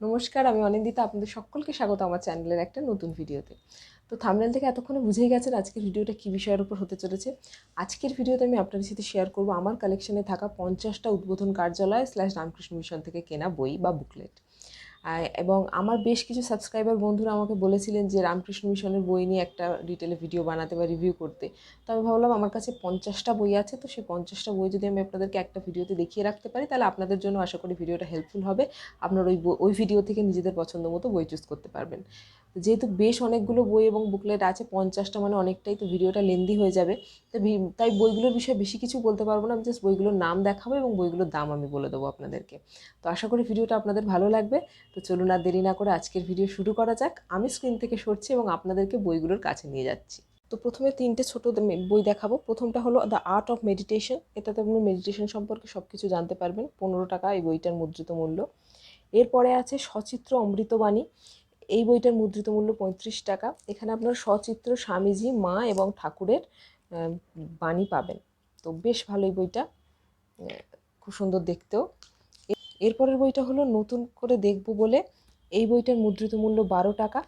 নমস্কার, আমি অনিন্দিতা। আপনাদের সকলকে স্বাগত আমার চ্যানেলের একটা নতুন ভিডিওতে। তো থামনেল থেকে এতক্ষণে বুঝেই গেছেন আজকের ভিডিওটা কী বিষয়ের উপর হতে চলেছে। আজকের ভিডিওতে আমি আপনাদের সাথে শেয়ার করব আমার কালেকশনে থাকা পঞ্চাশটা উদ্বোধন কার্যালয় স্ল্যাশ রামকৃষ্ণ মিশন থেকে কেনা বই বা বুকলেট এবং আমার বেশ কিছু সাবস্ক্রাইবার বন্ধুরা আমাকে বলেছিলেন যে, রামকৃষ্ণ মিশনের বই নিয়ে একটা ডিটেলে ভিডিও বানাতে বা রিভিউ করতে। তো আমি ভাবলাম, আমার কাছে পঞ্চাশটা বই আছে, তো সেই পঞ্চাশটা বই যদি আমি আপনাদেরকে একটা ভিডিওতে দেখিয়ে রাখতে পারি, তাহলে আপনাদের জন্য আশা করি ভিডিওটা হেল্পফুল হবে। আপনার ওই ওই ভিডিও থেকে নিজেদের পছন্দ মতো বই চুজ করতে পারবেন। যেহেতু বেশ অনেকগুলো বই এবং বুকলেট আছে, পঞ্চাশটা মানে অনেকটাই তো ভিডিওটা লেন্দি হয়ে যাবে। তো তাই বইগুলোর বিষয়ে বেশি কিছু বলতে পারব না, আমি জাস্ট বইগুলোর নাম দেখাবো এবং বইগুলোর দাম আমি বলে দেবো আপনাদেরকে। তো আশা করি ভিডিওটা আপনাদের ভালো লাগবে। তো চলুন আর দেরি না করে আজকের ভিডিও শুরু করা যাক। আমি স্ক্রিন থেকে সরছি এবং আপনাদেরকে বইগুলোর কাছে নিয়ে যাচ্ছি। তো প্রথমে তিনটে ছোট বই দেখাবো। প্রথমটা হলো দ্য আর্ট অফ মেডিটেশন এটাতে আপনি মেডিটেশন সম্পর্কে সব কিছু জানতে পারবেন। পনেরো টাকা এই বইটার মুদ্রিত মূল্য। এরপরে আছে সচিত্র অমৃতবাণী। এই বইটার মুদ্রিত মূল্য পঁয়ত্রিশ টাকা। এখানে আপনার সচিত্র, স্বামীজি, মা এবং ঠাকুরের বাণী পাবেন। তো বেশ ভালো এই বইটা খুব সুন্দর দেখতেও। এরপরের বইটা হলো নতুন করে দেখব বলে। এই বইটার মুদ্রিত মূল্য বারো টাকা।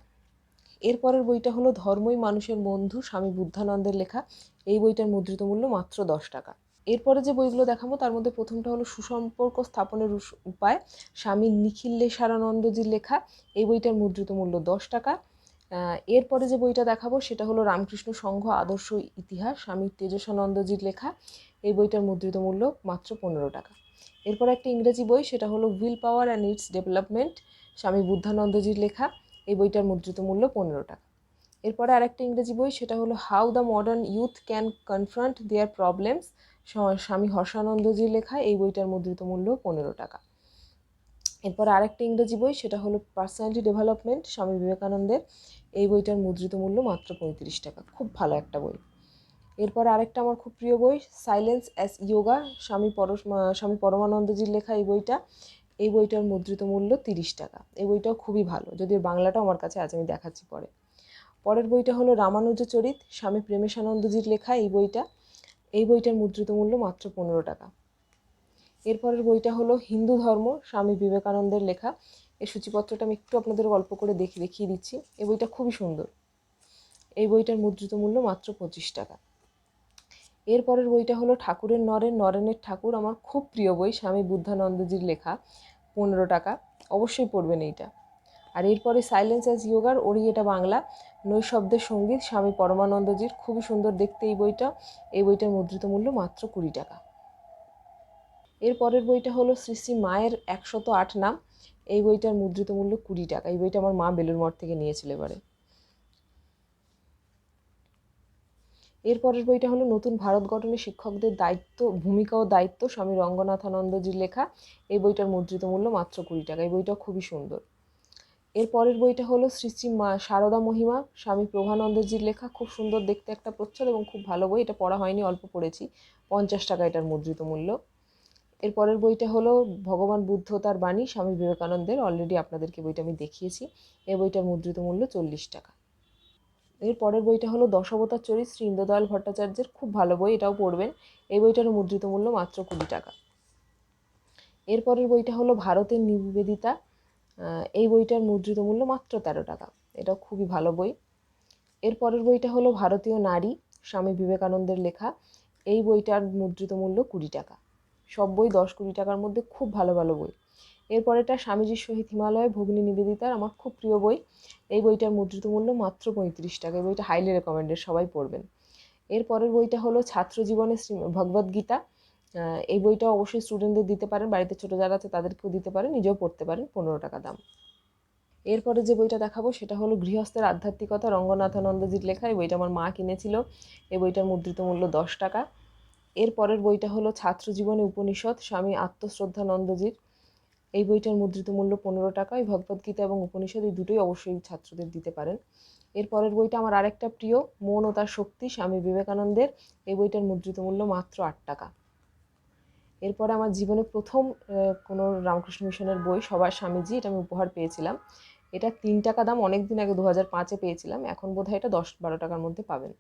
এরপরের বইটা হলো ধর্মই মানুষের বন্ধু, স্বামী বুদ্ধানন্দের লেখা। এই বইটার মুদ্রিত মূল্য মাত্র দশ টাকা। এরপরে যে বইগুলো দেখাবো, তার মধ্যে প্রথমটা হলো সুসম্পর্ক স্থাপনের উপায়। স্বামী নিখিলেশ্বরানন্দজির লেখা। এই বইটার মুদ্রিত মূল্য দশ টাকা। এরপরে যে বইটা দেখাবো, সেটা হলো রামকৃষ্ণ সংঘ আদর্শ ইতিহাস, স্বামী তেজসানন্দজির লেখা। এই বইটার মুদ্রিত মূল্য মাত্র পনেরো টাকা। এরপর একটা ইংরেজি বই, সেটা হলো will power and its development, Swami বুদ্ধানন্দজির লেখা। এই বইটার মুদ্রিত মূল্য পনেরো টাকা। এরপরে আরেকটা ইংরেজি বই, সেটা হলো how the modern youth can confront their problems. Swami হর্ষানন্দজির লেখা এই বইটার মুদ্রিত মূল্য পনেরো টাকা। এরপর আরেকটা ইংরেজি বই, সেটা হলো পার্সোনালিটি ডেভেলপমেন্ট, স্বামী বিবেকানন্দের। এই বইটার মুদ্রিত মূল্য মাত্র পঁয়ত্রিশ টাকা। খুব ভালো একটা বই। এরপর আরেকটা আমার খুব প্রিয় বই, সাইলেন্স অ্যাস ইয়োগা, স্বামী পরশ স্বামী পরমানন্দজির লেখা এই বইটা। এই বইটার মুদ্রিত মূল্য তিরিশ টাকা। এই বইটাও খুবই ভালো। যদিও বাংলাটাও আমার কাছে আজ আমি দেখাচ্ছি পরে। পরের বইটা হলো রামানুজ চরিত, স্বামী প্রেমেশানন্দজির লেখা এই বইটা। এই বইটার মুদ্রিত মূল্য মাত্র পনেরো টাকা। এরপরের বইটা হলো হিন্দু ধর্ম, স্বামী বিবেকানন্দের লেখা। এই সূচিপত্রটা আমি একটু আপনাদের গল্প করে দেখি, দেখিয়ে দিচ্ছি। এই বইটা খুবই সুন্দর। এই বইটার মুদ্রিত মূল্য মাত্র পঁচিশ টাকা। এরপরের বইটা হলো ঠাকুরের নরেন। নরেনের ঠাকুর আমার খুব প্রিয় বই, স্বামী বুদ্ধানন্দজির লেখা, পনেরো টাকা। অবশ্যই পড়বেন এইটা। আর এরপরে সাইলেন্স অ্যাজ ইয়োগার ওরি এটা বাংলা। নৈশব্দের সংগীত স্বামী পরমানন্দজির। খুবই সুন্দর দেখতে এই বইটা। এই বইটার মুদ্রিত মূল্য মাত্র কুড়ি টাকা। এর পরের বইটা হলো শ্রী শ্রী মায়ের একশত আট নাম। এই বইটার মুদ্রিত মূল্য কুড়ি টাকা। এই বইটা আমার মা বেলুর মঠ থেকে নিয়েছিল এবারে। এরপরের বইটা হলো নতুন ভারত গঠনে শিক্ষকদের দায়িত্ব, ভূমিকা ও দায়িত্ব স্বামী রঙ্গনাথানন্দজির লেখা। এই বইটার মুদ্রিত মূল্য মাত্র কুড়ি টাকা। এই বইটা খুবই সুন্দর। এর পরের বইটা হলো শ্রী শ্রী মা শারদা মহিমা, স্বামী প্রভানন্দজির লেখা। খুব সুন্দর দেখতে একটা প্রচ্ছদ এবং খুব ভালো বই। এটা পড়া হয়নি, অল্প পড়েছি। পঞ্চাশ টাকা এটার মুদ্রিত মূল্য। এর পরের বইটা হলো ভগবান বুদ্ধ তার বাণী, স্বামী বিবেকানন্দের। অলরেডি আপনাদেরকে বইটা আমি দেখিয়েছি। এই বইটার মুদ্রিত মূল্য চল্লিশ টাকা। এর পরের বইটা হলো দশবতার চরিত, শ্রী ইন্দ্রদয়াল ভট্টাচার্যের। খুব ভালো বই, এটাও পড়বেন। এই বইটার মুদ্রিত মূল্য মাত্র কুড়ি টাকা। এরপরের বইটা হলো ভারতের নিবেদিতা এই বইটার মুদ্রিত মূল্য মাত্র তেরো টাকা। এটা খুবই ভালো বই। এর পরের বইটা হলো ভারতীয় নারী, স্বামী বিবেকানন্দের লেখা। এই বইটার মুদ্রিত মূল্য কুড়ি টাকা। সব বই দশ কুড়ি টাকার মধ্যে খুব ভালো ভালো বই। এরপরেটা স্বামীজির সহিত হিমালয়, ভগ্নী নিবেদিতার আমার খুব প্রিয় বই। এই বইটার মুদ্রিত মূল্য মাত্র পঁয়ত্রিশ টাকা। এই বইটা হাইলি রেকমেন্ডেড সবাই পড়বেন। এর পরের বইটা হলো ছাত্র জীবনে শ্রী ভগবদ্গীতা। এই বইটা অবশ্যই স্টুডেন্টদের দিতে পারেন, বাড়িতে ছোটো যারা আছে তাদেরকেও দিতে পারেন, নিজেও পড়তে পারেন, পনেরো টাকা দাম। এরপরে যে বইটা দেখাবো সেটা হলো গৃহস্থের আধ্যাত্মিকতা রঙ্গনাথানন্দজির লেখা, এই বইটা আমার মা কিনেছিল। এই বইটার মুদ্রিত মূল্য দশ টাকা। এর পরের বইটা হলো ছাত্র জীবনে উপনিষদ, স্বামী আত্মশ্রদ্ধানন্দজির। এই বইটার মুদ্রিত মূল্য পনেরো টাকা। এই ভগবদ্গীতা এবং উপনিষদ এই দুটোই অবশ্যই ছাত্রদের দিতে পারেন। এর পরের বইটা আমার আরেকটা প্রিয়, মন ও তার শক্তি, স্বামী বিবেকানন্দের। এই বইটার মুদ্রিত মূল্য মাত্র আট টাকা। এরপরে আমার জীবনে প্রথম কোনো রামকৃষ্ণ মিশনের বই সবার স্বামীজি, এটা আমি উপহার পেয়েছিলাম। এটা তিন টাকা দাম অনেক দিন আগে দু হাজার পাঁচে পেয়েছিলাম, এখন বোধহয় এটা দশ বারো টাকার মধ্যে পাবেন।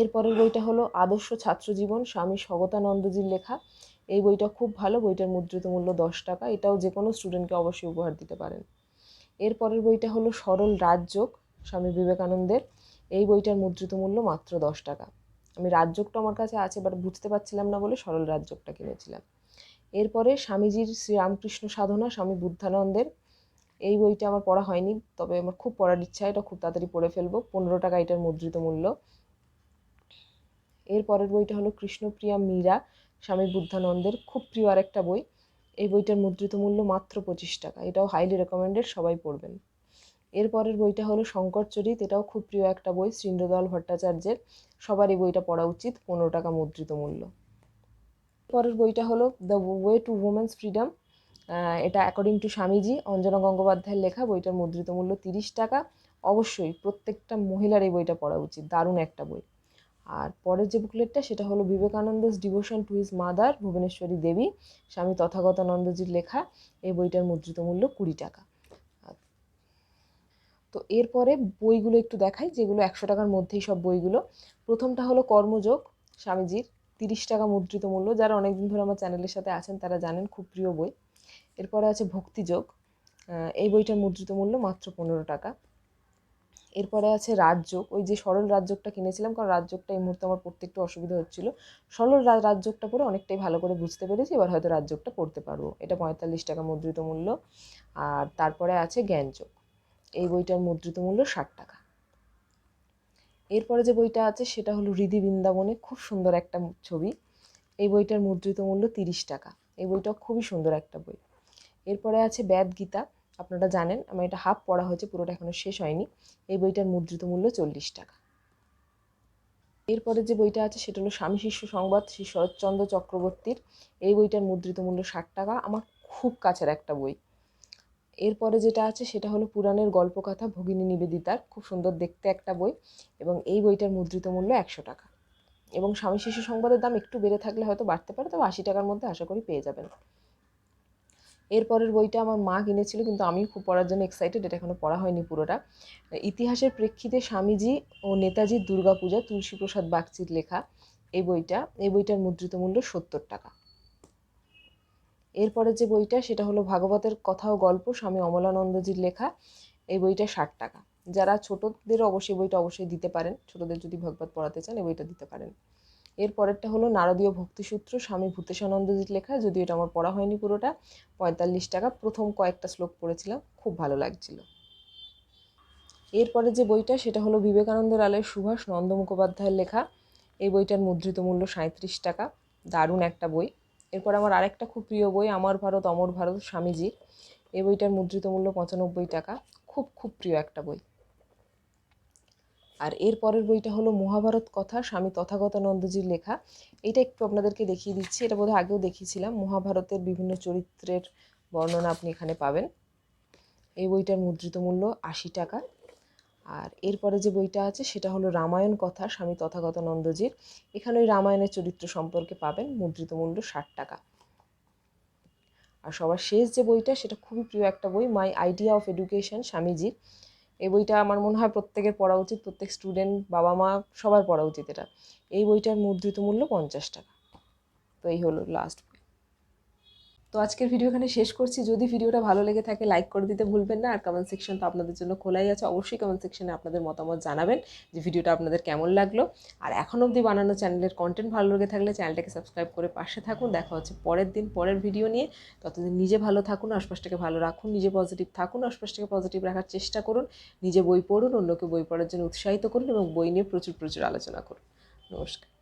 এরপরের বইটা হলো আদর্শ ছাত্র জীবন, স্বামী স্বগতানন্দজির লেখা। এই বইটা খুব ভালো, বইটার মুদ্রিত মূল্য দশ টাকা, এটাও যে কোনো স্টুডেন্টকে অবশ্যই উপহার দিতে পারেন। এরপরের বইটা হলো সরল রাজযোগ, স্বামী বিবেকানন্দের। এই বইটার মুদ্রিত মূল্য মাত্র দশ টাকা। আমি রাজযোগটা আমার কাছে আছে বাট বুঝতে পারছিলাম না বলে সরল রাজযোগটা কিনেছিলাম। এরপরে স্বামীজির শ্রীরামকৃষ্ণ সাধনা, স্বামী বুদ্ধানন্দের, এই বইটা আমার পড়া হয়নি, তবে আমার খুব পড়ার ইচ্ছা, এটা খুব তাড়াতাড়ি পড়ে ফেলব, পনেরো টাকা এটার মুদ্রিত মূল্য। এর পরের বইটা হলো কৃষ্ণপ্রিয়া মীরা, স্বামী বুদ্ধানন্দের, খুব প্রিয় আরেকটা বই। এই বইটার মুদ্রিত মূল্য মাত্র পঁচিশ টাকা, এটাও হাইলি রেকমেন্ডেড সবাই পড়বেন। এর পরের বইটা হলো শঙ্কর শঙ্করচরিত, এটাও খুব প্রিয় একটা বই শ্রীন্দ্রদল ভট্টাচার্যের। সবারই বইটা পড়া উচিত, পনেরো টাকা মুদ্রিত মূল্য। পরের বইটা হলো the way to women's freedom এটা অ্যাকর্ডিং টু স্বামীজি, অঞ্জনা গঙ্গোপাধ্যায়ের লেখা, বইটার মুদ্রিত মূল্য তিরিশ টাকা। অবশ্যই প্রত্যেকটা মহিলার এই বইটা পড়া উচিত, দারুণ একটা বই। আর পরের যে বুকলেটটা সেটা হলো Vivekananda's devotion to his mother Bhubaneswari Devi, Swami তথাগতানন্দজির লেখা, এই বইটার মুদ্রিত মূল্য কুড়ি টাকা। তো এরপরে বইগুলো একটু দেখাই, যেগুলো একশো টাকার মধ্যেই সব বইগুলো। প্রথমটা হলো কর্মযোগ, স্বামীজির তিরিশ টাকা মুদ্রিত মূল্য। যারা অনেকদিন ধরে আমার চ্যানেলের সাথে আছেন, তারা জানেন খুব প্রিয় বই। এরপরে আছে ভক্তিযোগ এই বইটার মুদ্রিত মূল্য মাত্র পনেরো টাকা। এরপরে আছে রাজযোগ, ওই যে সরল রাজযোগটা কিনেছিলাম, কারণ রাজযোগটা এই মুহূর্তে আমার পড়তে একটু অসুবিধা হচ্ছিল। সরল রাজযোগটা পড়ে অনেকটাই ভালো করে বুঝতে পেরেছি, এবার হয়তো রাজযোগটা পড়তে পারব। এটা পঁয়তাল্লিশ টাকা মুদ্রিত মূল্য। আর তারপরে আছে জ্ঞানযোগ। এই বইটার মুদ্রিত মূল্য ষাট টাকা। এরপরে যে বইটা আছে, সেটা হলো হৃদি বৃন্দাবনে খুব সুন্দর একটা ছবি। এই বইটার মুদ্রিত মূল্য তিরিশ টাকা। এই বইটা খুবই সুন্দর একটা বই। এরপরে আছে ব্যাদ গীতা। আপনারা জানেন, আমার এটা হাফ পড়া হয়েছে, পুরোটা এখনও শেষ হয়নি। এই বইটার মুদ্রিত মূল্য চল্লিশ টাকা। এরপরে যে বইটা আছে, সেটা হলো স্বামী শিষ্য সংবাদ, শ্রী শরৎচন্দ্র চক্রবর্তীর। এই বইটার মুদ্রিত মূল্য ষাট টাকা। আমার খুব কাছের একটা বই। এরপরে যেটা আছে সেটা হলো পুরাণের গল্পকথা ভগিনী নিবেদিতার, খুব সুন্দর দেখতে একটা বই এবং এই বইটার মুদ্রিত মূল্য একশো টাকা। এবং স্বামী শিশু সংবাদের দাম একটু বেড়ে থাকলে হয়তো বাড়তে পারে, তবে আশি টাকার মধ্যে আশা করি পেয়ে যাবেন। এরপরের বইটা আমার মা কিনেছিল, কিন্তু আমি খুব পড়ার জন্য এক্সাইটেড এটা এখনও পড়া হয়নি পুরোটা। ইতিহাসের প্রেক্ষিতে স্বামীজি ও নেতাজির দুর্গাপূজা, তুলসীপ্রসাদ বাগচির লেখা এই বইটা, এই বইটার মুদ্রিত মূল্য সত্তর টাকা। এরপরে যে বইটা, সেটা হলো ভাগবতের কথা ও গল্প, স্বামী অমলানন্দজির লেখা। এই বইটা ষাট টাকা। যারা ছোটদের অবশ্যই বইটা অবশ্যই দিতে পারেন। ছোটদের যদি ভগবত পড়াতে চান, এই বইটা দিতে পারেন। এর পরেরটা হলো নারদীয় ভক্তিসূত্র, স্বামী ভূতেশানন্দজির লেখা। যদিও এটা আমার পড়া হয়নি পুরোটা, পঁয়তাল্লিশ টাকা। প্রথম কয়েকটা শ্লোক পড়েছিলাম, খুব ভালো লাগছিল। এরপরে যে বইটা, সেটা হলো বিবেকানন্দের আলয়ের সুভাষ নন্দ মুখোপাধ্যায়ের লেখা। এই বইটার মুদ্রিত মূল্য সাঁত্রিশ টাকা। দারুণ একটা বই। এরপর আমার আরেকটা খুব প্রিয় বই, আমার ভারত, অমর ভারত, স্বামীজির। এই বইটার মুদ্রিত মূল্য পঁচানব্বই টাকা। খুব খুব প্রিয় একটা বই। আর এর পরের বইটা হলো মহাভারত কথা, স্বামী তথাগতানন্দজির লেখা। এটা একটু আপনাদেরকে দেখিয়ে দিচ্ছি। এটা বোধহয় আগেও দেখিয়েছিলাম মহাভারতের বিভিন্ন চরিত্রের বর্ণনা আপনি এখানে পাবেন। এই বইটার মুদ্রিত মূল্য আশি টাকা। আর এরপরে যে বইটা আছে, সেটা হলো রামায়ণ কথা, স্বামী তথাগতানন্দজির। এখানে ওই রামায়ণের চরিত্র সম্পর্কে পাবেন মুদ্রিত মূল্য ষাট টাকা। আর সবার শেষ যে বইটা, সেটা খুবই প্রিয় একটা বই, মাই আইডিয়া অফ এডুকেশন, স্বামীজির। এই বইটা আমার মনে হয় প্রত্যেকের পড়া উচিত, প্রত্যেক স্টুডেন্ট বাবা মা সবার পড়া উচিত এটা। এই বইটার মুদ্রিত মূল্য পঞ্চাশ টাকা। তো এই হলো লাস্ট বই তো আজকের ভিডিও এখানে শেষ করছি। যদি ভিডিওটা ভালো লেগে থাকে লাইক করে দিতে ভুলবেন না। আর কমেন্ট সেকশন তো আপনাদের জন্য খোলাই আছে। অবশ্যই কমেন্ট সেকশনে আপনাদের মতামত জানাবেন যে ভিডিওটা আপনাদের কেমন লাগল। আর এখন অবধি বানানো চ্যানেলের কন্টেন্ট ভালো লেগে থাকলে চ্যানেলটাকে সাবস্ক্রাইব করে পাশে থাকুন। দেখা হচ্ছে পরের দিন, পরের ভিডিও নিয়ে। ততদিন নিজে ভালো থাকুন, আশপাশটাকে ভালো রাখুন, নিজে পজিটিভ থাকুন, আশপাশটাকে পজিটিভ রাখার চেষ্টা করুন। নিজে বই পড়ুন, অন্যকে বই পড়ার জন্য উৎসাহিত করুন এবং বই নিয়ে প্রচুর প্রচুর আলোচনা করুন। নমস্কার।